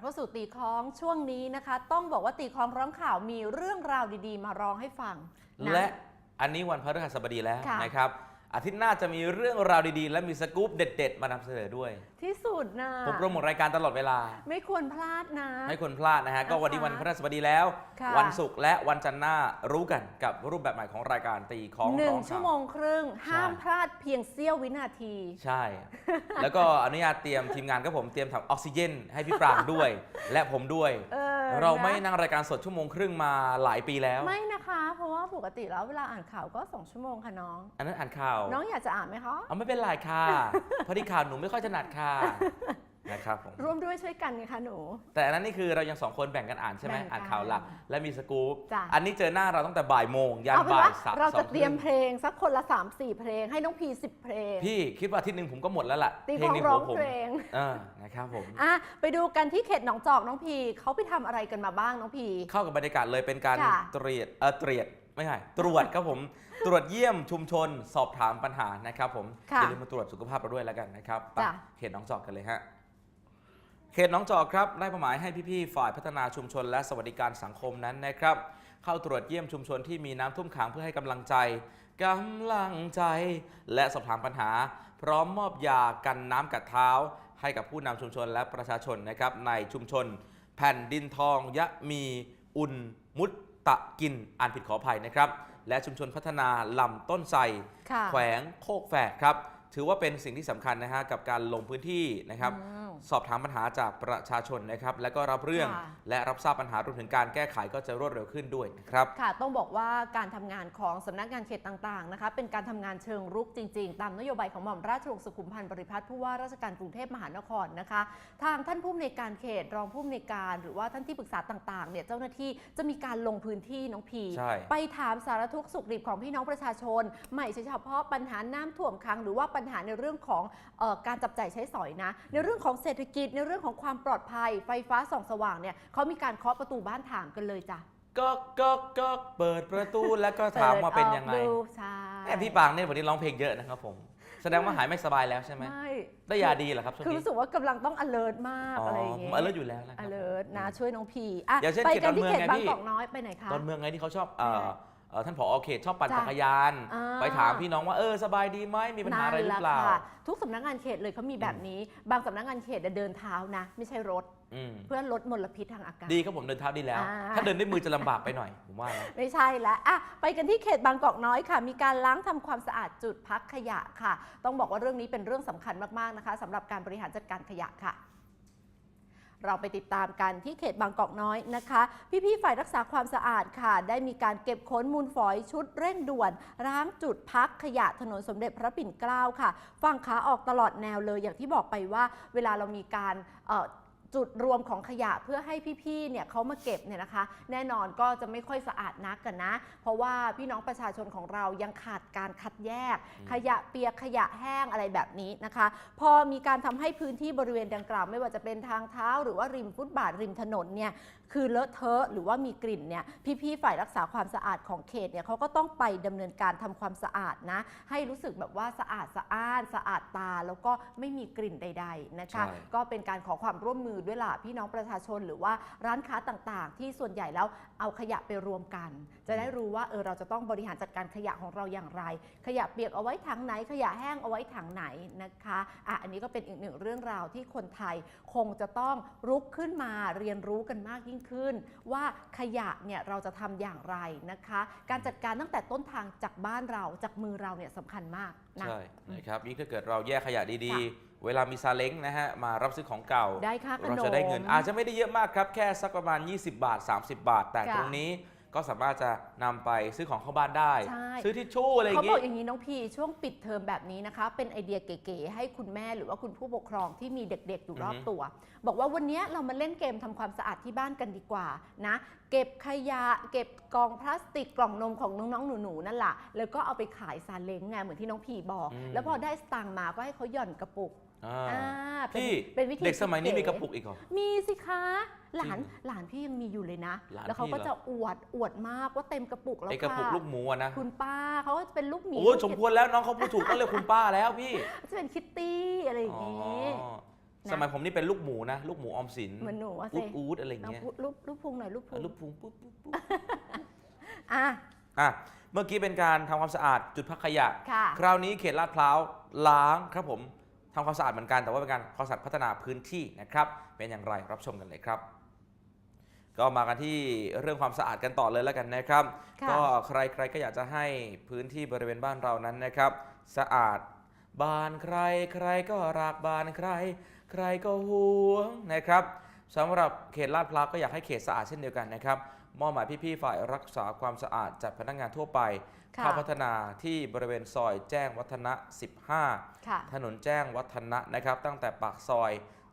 เข้าสู่ตีคล้องช่วงนี้นะคะ ต้องบอกว่าตีคล้องร้องข่าวมีเรื่องราวดีๆ มาร้องให้ฟังน และอันนี้วันพฤหัสบดีแล้วค่ะ นะครับ อาทิตย์หน้าจะมีเรื่องราวดีๆ และมีสกู๊ปเด็ด ๆ มานำเสนอด้วย ที่สุดนะผมโปรโมทรายการตลอดเวลา ไม่ควรพลาดนะให้คนพลาดนะฮะ ก็วันนี้นะคะวันพฤหัสบดีแล้ว ค่ะ วันศุกร์และวันจันทร์หน้ารู้กันกับรูปแบบใหม่ของรายการตีของหนึ่ร้งองชั่วข่าวโมงครึ่ง ห้ามใช่พลาดเพียงเสี้ยววินาที ใช่ แล้วก็อนุญาตเตรียมทีมงานก็ผมเตรียมถังออกซิเจนให้พี่ปรางด้วย และผมด้วย เออเราไม่นะนั่งรายการสดชั่วโมงครึ่งมาหลายปีแล้ว ไม่นะคะ เพราะว่าปกติแล้วเวลาอ่านข่าวก็สองชั่วโมงค่ะน้อง อันนั้นอ่านข่าวน้องอยากจะอ่านไหมคะเอาไม่เป็นไรค่ะพอดีข่าวหนูไม่ค่อยถนัดค่ะนะครับผมร่วมด้วยช่วยกันไงคะหนู แต่อันนั้นนี่คือเรายังสองคนแบ่งกันอ่านใช่ไหมแบ่งกันอ่านข่าวหลักและมีสกู๊ปจ้ะ อันนี้เจอหน้าเราตั้งแต่บ่ายโมงยันเอาเป็นบ่าว่ายสามเราสอจะงเตรียมคเพลงสักคนละ3 4 เพลงให้น้องพี10 เพลง พี่คิดว่าอาทิตย์หนึ่งผมก็หมดแล้วล่ะตีเพลของในร้หัอวงผมเพลง เออนะครับผม อะไปดูกันที่เขตหนองจอกน้องพีเขาไปทำอะไรกันมาบ้างน้องพี เข้ากับบรรยากาศเลยเป็นการค่ะตรวจเออตรวจ ไม่ใช่ตรวจครับผม ตรวจเยี่ยมชุมชนสอบถามปัญหานะครับผมค่ะอย่าลืมมาตรวจสุขภาพเราด้วยแล้วกันนะครับไปจ้ะ เขตหน้องจอกกันเลยฮะเขตหน้องจอกครับได้เป้าหมายให้พี่ๆฝ่ายพัฒนาชุมชน และสวัสดิการสังคมนั้นนะครับ เข้าตรวจเยี่ยมชุมชนที่มีน้ำท่วมขังเพื่อให้กำลังใจกำลังใจ และสอบถามปัญหา พร้อมมอบยากันน้ำกัดเท้า ให้กับผู้นำชุมชนและประชาชนนะครับในชุมชน แผ่นดินทองยะมีอุนมุต ตะกินอ่านผิดขออภัยนะครับ และชุมชนพัฒนาลำต้นไทรค่ะแขวงโคกแฝกครับ ถือว่าเป็นสิ่งที่สำคัญนะฮะกับการลงพื้นที่นะครับอืม สอบถามปัญหาจากประชาชนนะครับ และก็รับเรื่องค่ะ และรับทราบปัญหารวมถึงการแก้ไขก็จะรวดเร็วขึ้นด้วยนะครับ ค่ะต้องบอกว่าการทำงานของสำนักงานเขตต่างๆนะคะเป็นการทำงานเชิงรุกจริง ๆ ตามนโยบายของหม่อมราชวงศ์สุขุมพันธ์บริพัตรผู้ว่าราชการกรุงเทพมหานครนะคะ ทางท่านผู้อำนวยการเขตรองผู้อำนวยการหรือว่าท่านที่ปรึกษาต่างๆเนี่ยเจ้าหน้าที่จะมีการลงพื้นที่น้องพี ใช่ ไปถามสารทุกข์สุขดิบของพี่น้องประชาชน ไม่ใช่เฉพาะปัญหาน้ำท่วมขังหรือว่าปัญหาในเรื่องของเออการจับจ่ายใช้สอยนะ ในเรื่องของเศรษฐกิจในเรื่องของความปลอดภัย ไฟฟ้าส่องสว่างเนี่ยเขามีการเคาะประตูบ้านถามกันเลยจ้ะก็ก็ก็เปิดประตูแล้วก็ถามว่าเป็นยังไงปิดออกดูใช่แม่พี่ปางเนี่ยวันนี้ร้องเพลงเยอะนะครับผมแสดงว่าหายไม่สบายแล้วใช่ไหมไม่ได้ยาดีเหรอครับช่วงคือนี้รู้สึกว่ากำลังต้อง alert มากอ๋ออะไรอย่างผเงี้มยเอออยู่แล้วนะครับ alert นะช่วยน้องพีอะอย่างเช่นไปเขตกันที่ดอนเมืองเขตไงบางพี่กอกน้อยไปไหนคะตอนเมืองไงที่เขาชอบเอ่อเอ่อ ท่านผอเขตชอบปั่นจ้ะจักรยานอ่าไปถามพี่น้องว่าเออสบายดีไหมมีปัญหาอะไรหรือเปล่านั่นแหะค่ะทุกสำนักงานเขตเลยเขามีแบบนี้ บางสำนักงานเขตเดินเท้านะ ไม่ใช่รถอืมเพื่อลดมลพิษทางอากาศ ดีครับผมเดินเท้าดีแล้วอ่าถ้าเดินด้วยมือจะลำบากไปหน่อยผมว่านะไม่ใช่แล้วอะไปกันที่เขตบางกอกน้อยค่ะ มีการล้างทำความสะอาดจุดพักขยะค่ะ ต้องบอกว่าเรื่องนี้เป็นเรื่องสำคัญมากๆนะคะสำหรับการบริหารจัดการขยะค่ะ เราไปติดตามกันที่เขตบางกอกน้อยนะคะ พี่ๆฝ่ายรักษาความสะอาดค่ะ ได้มีการเก็บค้นมูลฝอยชุดเร่งด่วนล้างจุดพักขยะถนนสมเด็จพระปิ่นเกล้าค่ะ ฝั่งขาออกตลอดแนวเลยอย่างที่บอกไปว่า เวลาเรามีการ จุดรวมของขยะเพื่อให้พี่ๆเนี่ยเขามาเก็บเนี่ยนะคะ แน่นอนก็จะไม่ค่อยสะอาดนักกันนะ เพราะว่าพี่น้องประชาชนของเรายังขาดการคัดแยกอืมขยะเปียกขยะแห้งอะไรแบบนี้นะคะ พอมีการทำให้พื้นที่บริเวณดังกล่าว ไม่ว่าจะเป็นทางเท้า หรือว่าริมฟุตบาทริมถนนเนี่ยคือเลอะเทอะหรือว่ามีกลิ่นเนี่ยพี่ๆฝ่ายรักษาความสะอาดของเขตเนี่ยเขาก็ต้องไปดำเนินการทำความสะอาดนะให้รู้สึกแบบว่าสะอาดสะอ้าน สะอาดตา แล้วก็ไม่มีกลิ่นใด ๆนะคะใช่ก็เป็นการขอความร่วมมือด้วยล่ะพี่น้องประชาชนหรือว่าร้านค้าต่างๆ ที่ส่วนใหญ่แล้วเอาขยะไปรวมกัน จะได้รู้ว่าเออเราจะต้องบริหารจัดการขยะของเราอย่างไร ขยะเปียกเอาไว้ถังไหน ขยะแห้งเอาไว้ถังไหนนะคะอะอันนี้ก็เป็นอีกหนึ่งเรื่องราวที่คนไทยคงจะต้องรุกขึ้นมาเรียนรู้กันมากยิ่งขึ้น ว่าขยะเนี่ยเราจะทำอย่างไรนะคะ การจัดการตั้งแต่ต้นทางจากบ้านเราจากมือเราเนี่ยสำคัญมากนะใช่นะครับยิ่งถ้าเกิดเราแยกขยะดีค่ะๆ เวลามีซาเล้งนะฮะมารับซื้อของเก่า ได้ค่าขนม เราจะได้เงิน อาจจะไม่ได้เยอะมากครับ แค่สักประมาณ 20 บาท 30 บาท แต่ค่ะตรงนี้ก็สามารถจะนำไปซื้อของเข้าบ้านได้ ใช่ ซื้อทิชชู่อะไรอย่าเขางบองี้ กอย่างนี้น้องพีช่วงปิดเทอมแบบนี้นะคะ เป็นไอเดียเก๋ๆให้คุณแม่หรือว่าคุณผู้ปกครองที่มีเด็กๆอยู่รอบอือฮึตัว บอกว่าวันนี้เรามาเล่นเกมทำความสะอาดที่บ้านกันดีกว่านะเก็บขยะ เก็บกล่องพลาสติกกล่องนมของน้องๆหนูๆนั่นแหละแล้วก็เอาไปขายซาเล้งไงเหมือนที่น้องพีบอก อืม แล้วพอได้สตางค์มาก็ให้เขาหย่อนกระปุก อ่าอ่าเป็นพี่เป็นวิธีเด็กสมัยนี้เก๋มีกระปุกอีกเหรอ มีสิคะ หลานจริงเหรอหลานพี่ยังมีอยู่เลยนะ หลานแล้วเขาพี่ก็เหรอ จะอวดอวดมากว่าเต็มกระปุกแล้วไอ้กระปุกค่ะลูกหมูอะนะคุณป้าเขาก็จะเป็นลูกหมีโอ้ยลูกสมควรแล้วน้องเขาพูดถูกต้องเรียกคุณป้าแล้วพี่จะเป็นคิตตี้อะไรอย่างอ๋อนี้นะ สมัยผมนี่เป็นลูกหมูนะ ลูกหมูออมสินเหมือนหนูอะอูสิดอูดอะไรอย่างเอาเงี้ยรูปรูปพุงหน่อยรูปพุงลูกพุงปุ๊บปุ๊บปุ๊บอะอะเมื่อกี้เป็นการทำความสะอาดจุดพักขยะ ค่ะ คราวนี้เขตลาดพร้าวล้างครับผมทำความสะอาดเหมือนกันแต่ว่าเป็นการความสะอาดพัฒนาพื้นที่นะครับ เป็นอย่างไรรับชมกันเลยครับ ก็มากันที่เรื่องความสะอาดกันต่อเลยแล้วกันนะครับค่ะก็ใครๆก็อยากจะให้พื้นที่บริเวณบ้านเรานั้นนะครับ สะอาดบานใคร ใครก็รักบานใคร ใครก็หวงนะครับสำหรับเขตลาดพร้าวก็อยากให้เขตสะอาดเช่นเดียวกันนะครับมอบหมายพี่ๆฝ่ายรักษาความสะอาดจัดพนักงานทั่วไปค่ะ เข้าพัฒนาที่บริเวณซอยแจ้งวัฒนะ 15ค่ะถนนแจ้งวัฒนะนะครับ ตั้งแต่ปากซอย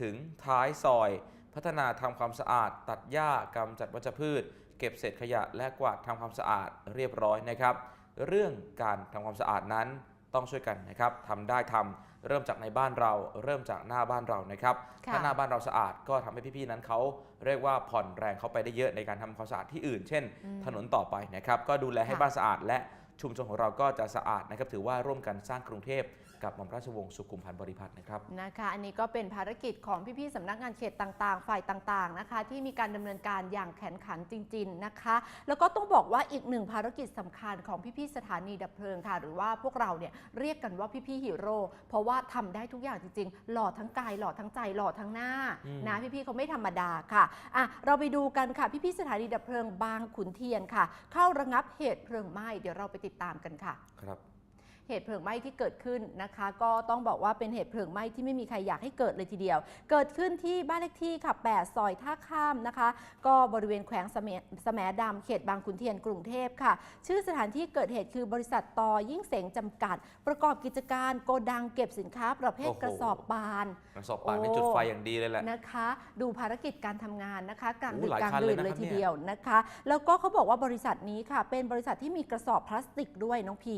ถึงท้ายซอย พัฒนาทำความสะอาด ตัดหญ้ากำจัดวัชพืช เก็บเศษขยะและกวาดทำความสะอาดเรียบร้อยนะครับ เรื่องการทำความสะอาดนั้นต้องช่วยกันนะครับทำได้ทำเริ่มจากในบ้านเรา เริ่มจากหน้าบ้านเรานะครับค่ะถ้าหน้าบ้านเราสะอาดก็ทำให้พี่ๆนั้นเขาเรียกว่าผ่อนแรงเข้าไปได้เยอะในการทำความสะอาดที่อื่น เช่นอืมถนนต่อไปนะครับ ก็ดูแลให้ค่ะบ้านสะอาดและ ชุมชนของเราก็จะสะอาดนะครับถือว่าร่วมกันสร้างกรุงเทพ กับหม่อมราชวงศ์สุขุมพันธ์บริพัตรนะครับนะคะ อันนี้ก็เป็นภารกิจของพี่ๆสำนักงานเขตต่างๆ ฝ่ายต่างๆนะคะ ที่มีการดำเนินการอย่างแข็งขันจริง ๆนะคะ แล้วก็ต้องบอกว่าอีกหนึ่งภารกิจสำคัญของพี่ๆสถานีดับเพลิงค่ะ หรือว่าพวกเราเนี่ยเรียกกันว่าพี่ๆฮีโร่เพราะว่าทำได้ทุกอย่างจริงๆ หล่อทั้งกายหล่อทั้งใจหล่อทั้งหน้าอืมนะพี่ๆเขาไม่ธรรมดาค่ะอะ เราไปดูกันค่ะพี่ๆสถานีดับเพลิงบางขุนเทียนค่ะ เข้าระงับเหตุเพลิงไหม้เดี๋ยวเราไปติดตามกันค่ะ ครับ เหตุเพลิงไหม้ที่เกิดขึ้นนะคะ ก็ต้องบอกว่าเป็นเหตุเพลิงไหม้ที่ไม่มีใครอยากให้เกิดเลยทีเดียว เกิดขึ้นที่บ้านเลขที่ค่ะ8ซอยท่าข้ามนะคะ ก็บริเวณแขวงสมสมดำเขตบางขุนเทียนกรุงเทพค่ะ ชื่อสถานที่เกิดเหตุคือบริษัทตอยิ่งเสงจำกัด ประกอบกิจการโกดังเก็บสินค้าประเภทโอ้โหกระสอบบานกระสอบป่านนี่โอ้จุดไฟอย่างดีเลยแหละนะคะ ดูภารกิจการทำงานนะคะกลางโอ้ดึกหลายกลางคันดื่เลยนนะเลคยรับทีเนี่ยเดียวนะคะ แล้วก็เขาบอกว่าบริษัทนี้ค่ะ เป็นบริษัทที่มีกระสอบพลาสติกด้วยน้องพี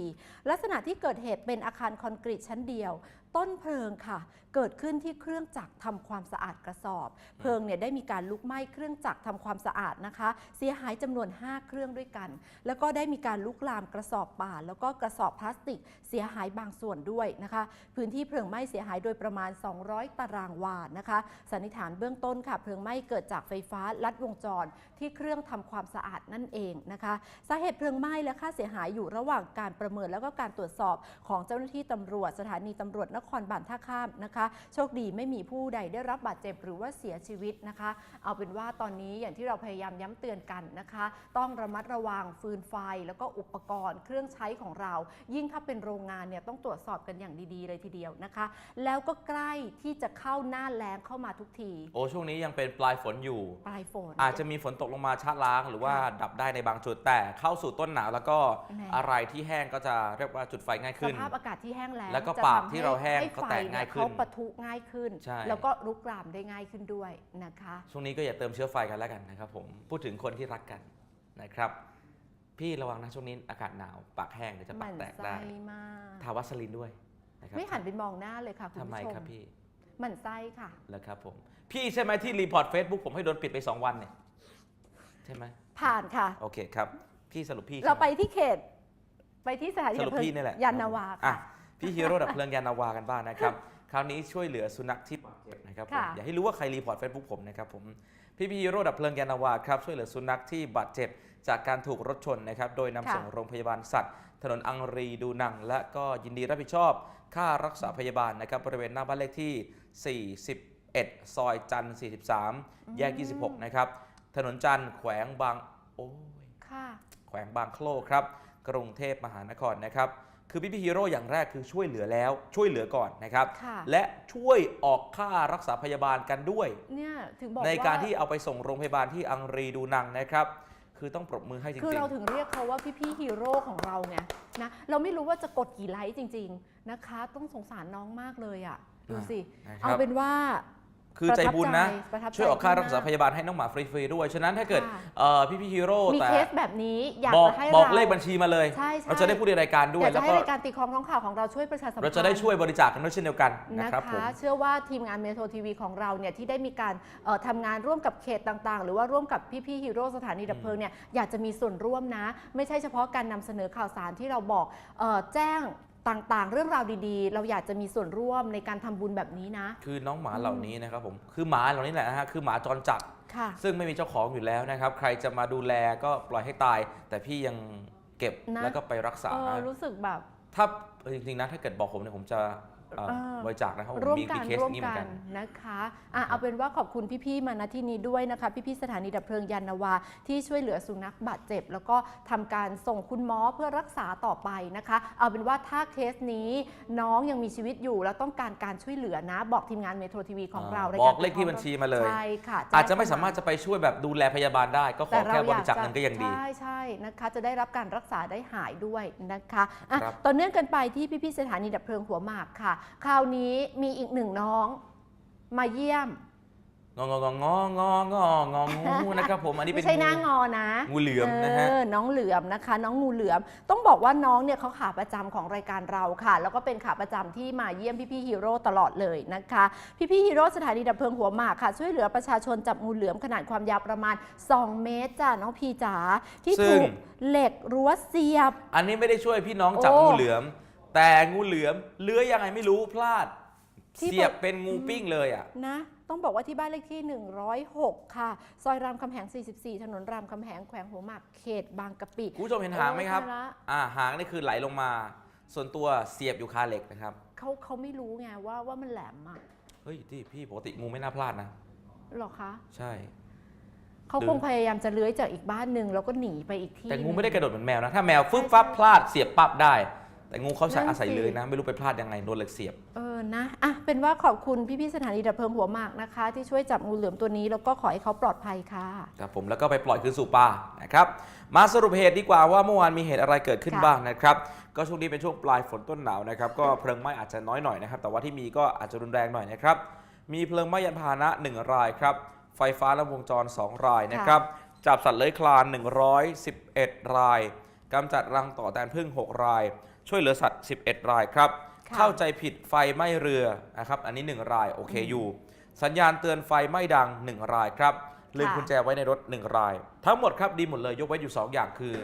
ลักษณะที่เกิดเหตุเป็นอาคารคอนกรีตชั้นเดียว ต้นเพลิงค่ะเกิดขึ้นที่เครื่องจักรทำความสะอาดกระสอบ เพลิงเนี่ยได้มีการลุกไหม้เครื่องจักรทำความสะอาดนะคะ เสียหายจำนวน 5 เครื่องด้วยกัน แล้วก็ได้มีการลุกลามกระสอบป่า แล้วก็กระสอบพลาสติก เสียหายบางส่วนด้วยนะคะ พื้นที่เพลิงไหม้เสียหายโดยประมาณ 200 ตารางวานะคะสันนิษฐานเบื้องต้นค่ะเพลิงไหม้เกิดจากไฟฟ้าลัดวงจรที่เครื่องทำความสะอาดนั่นเองนะคะสาเหตุเพลิงไหม้และค่าเสียหายอยู่ระหว่างการประเมินแล้วก็การตรวจสอบของเจ้าหน้าที่ตำรวจสถานีตำรวจนครบาลท่าข้ามนะคะโชคดีไม่มีผู้ใดได้รับบาดเจ็บหรือว่าเสียชีวิตนะคะ เอาเป็นว่าตอนนี้อย่างที่เราพยายามย้ำเตือนกันนะคะ ต้องระมัดระวังฟืนไฟ แล้วก็อุปกรณ์เครื่องใช้ของเรา ยิ่งถ้าเป็นโรงงานเนี่ยต้องตรวจสอบกันอย่างดีๆ เลยทีเดียวนะคะ แล้วก็ใกล้ที่จะเข้าหน้าแล้งเข้ามาทุกที โอ้ช่วงนี้ยังเป็นปลายฝนอยู่ ปลายฝน อาจจะมีฝนตกลงมาชะล้าง หรือว่าค่ะดับได้ในบางจุดแต่เข้าสู่ต้นหนาวแล้วก็แน่อะไรที่แห้งก็จะเรียกว่าจุดไฟง่ายสขึ้นภาพอากาศที่แห้งแล้งแล้วก็จะปากทำที่เราแห้งให้ก็ไฟแตกง่ายขึ้นเขาปะทุง่ายขึ้น ใช่ แล้วก็ลุกลามได้ง่ายขึ้นด้วยนะคะ ช่วงนี้ก็อย่าเติมเชื้อไฟกันแล้วกันนะครับผมพูดถึงคนที่รักกันนะครับ พี่ระวังนะช่วงนี้อากาศหนาวปากแห้งเดี๋ยวจะหปามักนแตกไส้ได้มาก ทาวัสลินด้วยนะครับไม่หันไปมองหน้าเลยค่ะคุณทำไมผู้ชมครับพี่หมันไส้ค่ะ แล้วครับผมพี่ใช่ไหมที่รีพอร์ต Facebook ผมให้โดนปิดไป 2 วันเนี่ยใช่ไหมผ่านค่ะ โอเคครับ พี่สรุปพี่เราไปใช่หมที่เขต ไปที่สถานีสรุปดับเพลิงพี่นี่แหละยานนาวาอะค่ะ พี่ฮีโร่ดับเพลิงยานนาวากันบ้างนะครับ คราวนี้ช่วยเหลือสุนัขที่บาดเจ็บนะครับผมค่ะ อย่าให้รู้ว่าใครรีพอร์ตเฟซบุ๊กผมนะครับผมพี่พี่ฮีโร่ดับเพลิงยานนาวาครับช่วยเหลือสุนัขที่บาดเจ็บจากการถูกรถชนนะครับโดยนำค่ะส่งโรงพยาบาลสัตว์ ถนนอังรีดูนัง และก็ยินดีรับผิดชอบ ค่ารักษาพยาบาลนะครับบริเวณหน้าบ้านเลขที่ 41 ซอยจันทร์43 แยก 26 นะครับถนนจันทร์แขวงบางโอ้ย ค่ะ แขวงบางโคลครับ กรุงเทพมหานครนะครับ คือพี่พี่ฮีโร่อย่างแรกคือช่วยเหลือแล้วช่วยเหลือก่อนนะครับค่ะและช่วยออกค่ารักษาพยาบาลกันด้วยเนี่ยถึงบอกในการว่ที่เอาไปส่งโรงพยาบาลที่อังรีดูนังนะครับ คือต้องปรบมือให้จริงคือเราถึงเรียกเขาว่าพี่พี่ๆฮีโร่ของเราไงนะเราไม่รู้ว่าจะกดกี่ไลค์จริง ๆนะคะ ต้องสงสารน้องมากเลยอะดูสินะคเอารับเป็นว่า คือใจบุญนะ ประทับใจช่วยออกค่ารักษาพมากยาบาลให้น้องหมาฟรีๆด้วย ฉะนั้นถ้าเกิดค่ะเอ่อพี่พี่ฮีโร่มีแต่เคสแบบนี้อยากบอกจะให้บอกเราเลขบัญชีมาเลย ใช่ใช่ เราจะได้พูดในรายการด้วอยยากแล้จะวให้ก็รายการตีคลองท้องข่าวของเราช่วยประชาสัมพันธ์ เราจะได้ช่วยบริจาคกันด้วยเช่นเดียวกันนะนะครับผม คะเชื่อว่าทีมงานเมโทรทีวีของเราเนี่ยที่ได้มีการเอ่อทำงานร่วมกับเขตต่างๆ หรือว่าร่วมกับพี่ๆฮีโร่สถานีดับเพลิงเนี่ยอยากจะมีส่วนร่วมนะ ไม่ใช่เฉพาะการนำเสนอข่าวสารที่เราบอกเออแจ้ง ต่างๆ เรื่องราวดีๆ เราอยากจะมีส่วนร่วมในการทำบุญแบบนี้นะ คือน้องหมาเหล่านี้นะครับผมคือหมาเหล่านี้แหละนะฮะคือหมาจรจัด ค่ะ ซึ่งไม่มีเจ้าของอยู่แล้วนะครับ ใครจะมาดูแลก็ปล่อยให้ตาย แต่พี่ยังเก็บนะ แล้วก็ไปรักษา เออรู้สึกแบบ ถ้าเออจริงๆนะถ้าเกิดบอกผมเนี่ยผมจะเอ่อเออ บริจาคนะครับผมร่วมมีกัมีนเคสร่วอมย่างนี้เหมืกัอนนกันนะคะอะเอาเป็นว่าขอบคุณพี่ๆมาณที่นี้ด้วยนะคะ พี่ๆสถานีดับเพลิงยานนาวา ที่ช่วยเหลือสุนัขบาดเจ็บ แล้วก็ทำการส่งคุณหมอเพื่อรักษาต่อไปนะคะ เอาเป็นว่าถ้าเคสนี้น้องยังมีชีวิตอยู่ แล้วต้องการการช่วยเหลือนะ บอกทีมงานเมโทรทีวีของเราอ่าในบอกเลขที่บัญชีมาเลยใช่ค่ะแจ้งอาจจะไม่เข้สามารถจะไปช่วยแบบดูแลพยาบาลได้ ก็ขอแต่แค่เราบอยาริจาคเงินก็ยังดีใช่ใช่นะคะ จะได้รับการรักษาได้หายด้วยนะคะอะครับต่อเนื่องกันไปที่พี่ๆสถานีดับเพลิงหัวหมากค่ะคราวนี้มีอีกหนึ่งน้องมาเยี่ยม งองงองงองงองงองูนะครับผมอันนี้เป็ไม่นใช่หน้างอนะงูเหลือมนะฮะ เออน้องเหลือมนะคะ น้องงูเหลือม ต้องบอกว่าน้องเนี่ยเขาขาประจำของรายการเราค่ะ แล้วก็เป็นขาประจำที่มาเยี่ยมพี่ๆฮีโร่ตลอดเลยนะคะ พี่ๆฮีโร่สถานีดับเพลิงหัวหมากค่ะ ช่วยเหลือประชาชนจับงูเหลือมขนาดความยาวประมาณ 2 เมตรจ้ะน้องพีจ๋าที่ซึ่ถูงกเหล็กรั้วเสียบ อันนี้ไม่ได้ช่วยพี่น้องจับโอ้ งูเหลือม แต่งูเหลือมเลื้อยยังไงไม่รู้พลาด ที่ เสียบเป็นงูปิ้งเลยอะ นะต้องบอกว่าที่บ้านเลขที่ 106 ค่ะ ซอยรามคำแหง 44 ถนนรามคำแหงแขวงหัวหมากเขตบางกะปิ คุณผู้ชมเห็นหางไหมครับ โอ้ยตายละ อ่าหางนี่คือไหลลงมา ส่วนตัวเสียบอยู่คาเหล็กนะครับ เขาเขาไม่รู้ไงว่าว่ามันแหลมอะเฮ้ยที่พี่ปกติงูไม่น่าพลาดนะ หรอคะใช่ เขาหรือคงพยายามจะเลื้อยจากอีกบ้านหนึ่งแล้วก็หนีไปอีกที่แต่งูหนึ่ไม่ได้กระโดดเหมือนแมวนะ ถ้าแมวฟึบฟับพลาดเสียบปั๊บได้ แต่งูเขาใช้นั่นอาศัยสิเลื้อยนะ ไม่รู้ไปพลาดยังไงโดนเหล็กเสียบ เออนะอะเป็นว่าขอบคุณพี่ๆสถานีดับเพลิงหัวหมากนะคะ ที่ช่วยจับงูเหลือมตัวนี้แล้วก็ขอให้เขาปลอดภัยค่ะครับผมแล้วก็ไปปล่อยคืนสู่ป่านะครับมาสรุปเหตุดีกว่าว่าเมื่อวานมีเหตุอะไรเกิดขึ้นค่ะบ้างนะครับก็ช่วงนี้เป็นช่วงปลายฝนต้นหนาวนะครับก็เพลิงไหม้อาจจะน้อยหน่อยนะครับแต่ว่าที่มีก็อาจจะรุนแรงหน่อยนะครับมีเพลิงไหม้ยานพาหนะ 1 รายครับไฟฟ้าและวงจร 2 รายนะครับจับสัตว์เลื้อยคลาน 111 รายกำจัดรังต่อแตนพึ่ง 6 ราย ช่วยเหลือสัตว์ 11 รายครับ ค่ะ เข้าใจผิดไฟไหม้เรือนะครับ อันนี้ 1 ราย โอเคอยู่ สัญญาณเตือนไฟไหม้ดัง 1 รายครับ ลืมค่ะกุญแจไว้ในรถ 1 ราย ทั้งหมดครับดีหมดเลยยกไว้อยู่ 2 อย่างคือ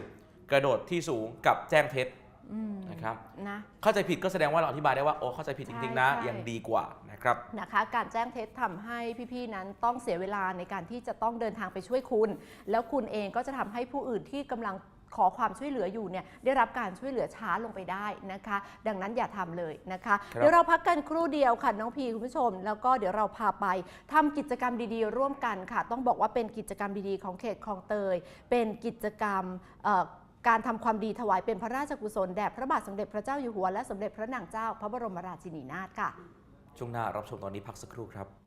กระโดดที่สูงกับแจ้งเท็จอืมนะครับ นะ เข้าใจผิดก็แสดงว่าเราอธิบายได้ว่าโอ้เข้าใจผิดจริงๆนะ ใช่ใช่ยังดีกว่านะครับ นะคะการแจ้งเท็จทำให้พี่ๆนั้นต้องเสียเวลาในการที่จะต้องเดินทางไปช่วยคุณ แล้วคุณเองก็จะทำให้ผู้อื่นที่กำลัง ขอความช่วยเหลืออยู่เนี่ยได้รับการช่วยเหลือช้าลงไปได้นะคะ ดังนั้นอย่าทำเลยนะคะครับเดี๋ยวเราพักกันครู่เดียวค่ะน้องพีคุณผู้ชม แล้วก็เดี๋ยวเราพาไปทำกิจกรรมดีๆ ร่วมกันค่ะ ต้องบอกว่าเป็นกิจกรรมดีๆ ของเขตคลองเตย เป็นกิจกรรมเอ่อการทำความดีถวายเป็นพระราชกุศลแด่พระบาทสมเด็จพระเจ้าอยู่หัวและสมเด็จพระนางเจ้า พระบรมราชินีนาถค่ะ ช่วงหน้ารับชมตอนนี้พักสักครู่ครับ